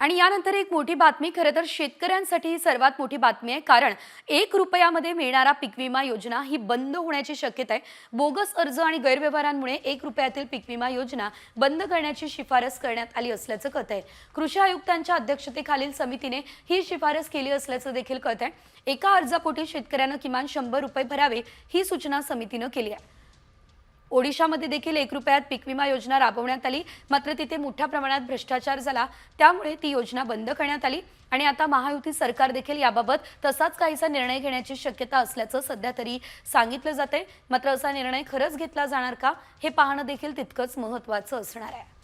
आणि यानंतर एक मोठी बातमी खरं तर शेतकऱ्यांसाठी ही सर्वात मोठी बातमी आहे. कारण एक रुपयामध्ये मिळणारा पीक विमा योजना ही बंद होण्याची शक्यता आहे. बोगस अर्ज आणि गैरव्यवहारांमुळे एक रुपयातील पीक विमा योजना बंद करण्याची शिफारस करण्यात आली असल्याचं कळत आहे कृषी आयुक्तांच्या अध्यक्षतेखालील समितीने ही शिफारस केली असल्याचं देखील कळत आहे एका अर्जापोटी शेतकऱ्यानं किमान शंभर रुपये भरावे ही सूचना समितीनं केली आहे. ओडिशामध्ये देखील एक रुपयात पीक विमा योजना राबवण्यात आली. मात्र तिथे मोठ्या प्रमाणात भ्रष्टाचार झाला. त्यामुळे ती योजना बंद करण्यात आली. आणि आता महायुती सरकार देखील याबाबत तसाच काहीसा निर्णय घेण्याची शक्यता असल्याचं सध्या तरी सांगितलं जाते मात्र असा निर्णय खरंच घेतला जाणार का हे पाहणं देखील तितकंच महत्त्वाचं असणार आहे.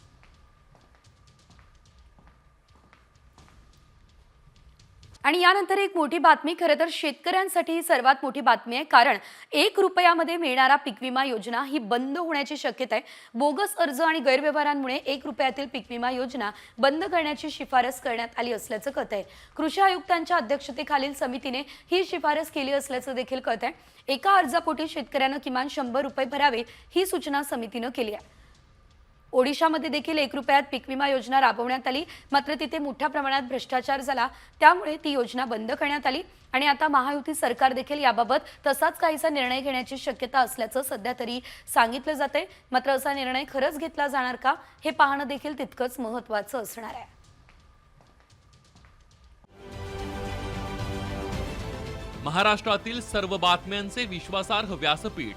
आणि यानंतर एक मोठी बातमी खरं तर शेतकऱ्यांसाठी ही सर्वात मोठी बातमी आहे. कारण एक रुपयामध्ये मिळणारा पीक विमा योजना ही बंद होण्याची शक्यता आहे. बोगस अर्ज आणि गैरव्यवहारांमुळे एक रुपयातील पीक विमा योजना बंद करण्याची शिफारस करण्यात आली असल्याचं कळत आहे. कृषी आयुक्तांच्या अध्यक्षतेखालील समितीने ही शिफारस केली असल्याचं देखील कळत आहे. एका अर्जापोटी शेतकऱ्यानं किमान शंभर रुपये भरावे ही सूचना समितीनं केली आहे. ओडिशामध्ये देखील एक रुपयात पीक विमा योजना राबवण्यात आली. मात्र तिथे मोठ्या प्रमाणात भ्रष्टाचार झाला. त्यामुळे ती योजना बंद करण्यात आली आणि आता महायुती सरकार देखील याबाबत तसाच काहीसा निर्णय घेण्याची शक्यता असल्याचं सध्या तरी सांगितलं जाते मात्र असा निर्णय खरंच घेतला जाणार का हे पाहणं देखील तितकंच महत्त्वाचं असणार आहे. महाराष्ट्रातील सर्व बातम्यांचे विश्वासार्ह व्यासपीठ.